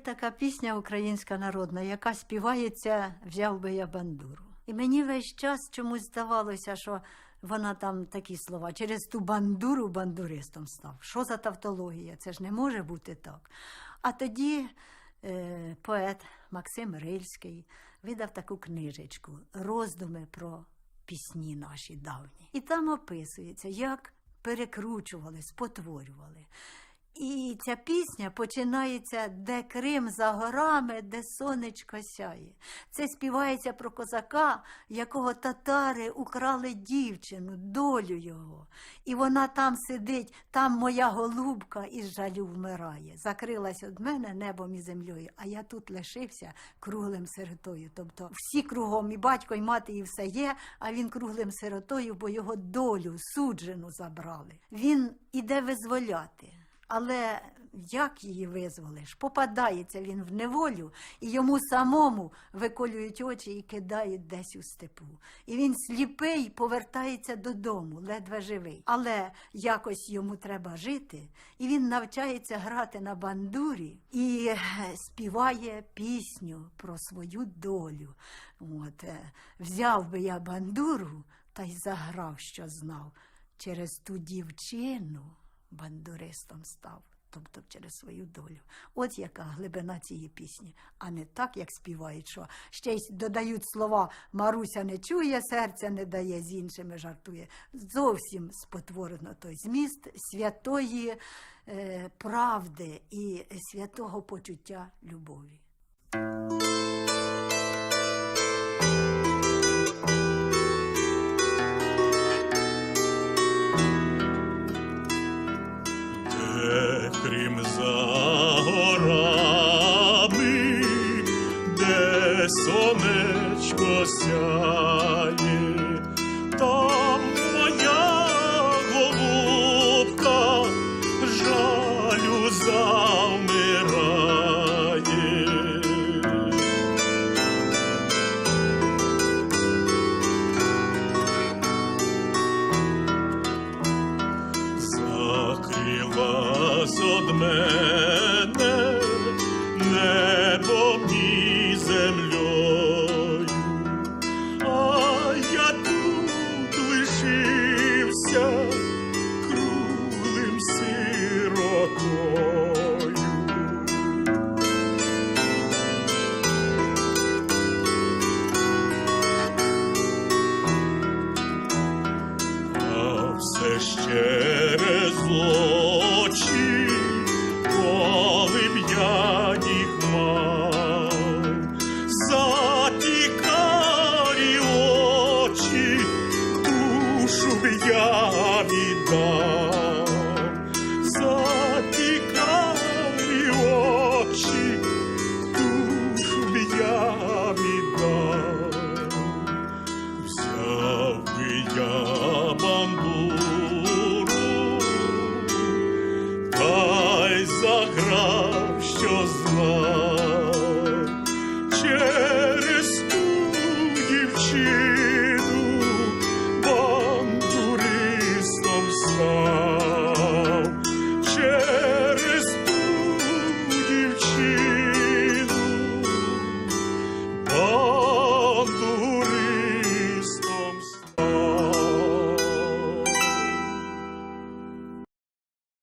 така пісня українська народна, яка співається Взяв би я бандуру. І мені весь час чомусь здавалося, що вона там такі слова через ту бандуру бандуристом став. Що за тавтологія? Це ж не може бути так. А тоді е, поет Максим Рильський видав таку книжечку Роздуми про пісні наші давні. І там описується, як перекручували, спотворювали. І ця пісня починається де Крим за горами, де сонечко сяє. Це співається про козака, якого татари украли дівчину, долю його. І вона там сидить, там моя голубка із жалю вмирає. Закрилась від мене небом і землею, а я тут лишився круглим сиротою. Тобто всі кругом, і батько, і мати, і все є, а він круглим сиротою, бо його долю, суджену забрали. Він іде визволяти. Але як її визволиш? Попадається він в неволю, і йому самому виколюють очі і кидають десь у степу. І він сліпий повертається додому, ледве живий. Але якось йому треба жити, і він навчається грати на бандурі і е, співає пісню про свою долю. От, е, взяв би я бандуру та й заграв, що знав. Через ту дівчину бандуристом став, тобто через свою долю. От яка глибина цієї пісні, а не так, як співають, що ще й додають слова Маруся не чує, серця не дає, з іншими жартує. Зовсім спотворено той зміст святої е, правди і святого почуття любові. Де сонечко сяє, там моя голубка жалю завмирає. Закрилась од мене небом і землею, через очі, й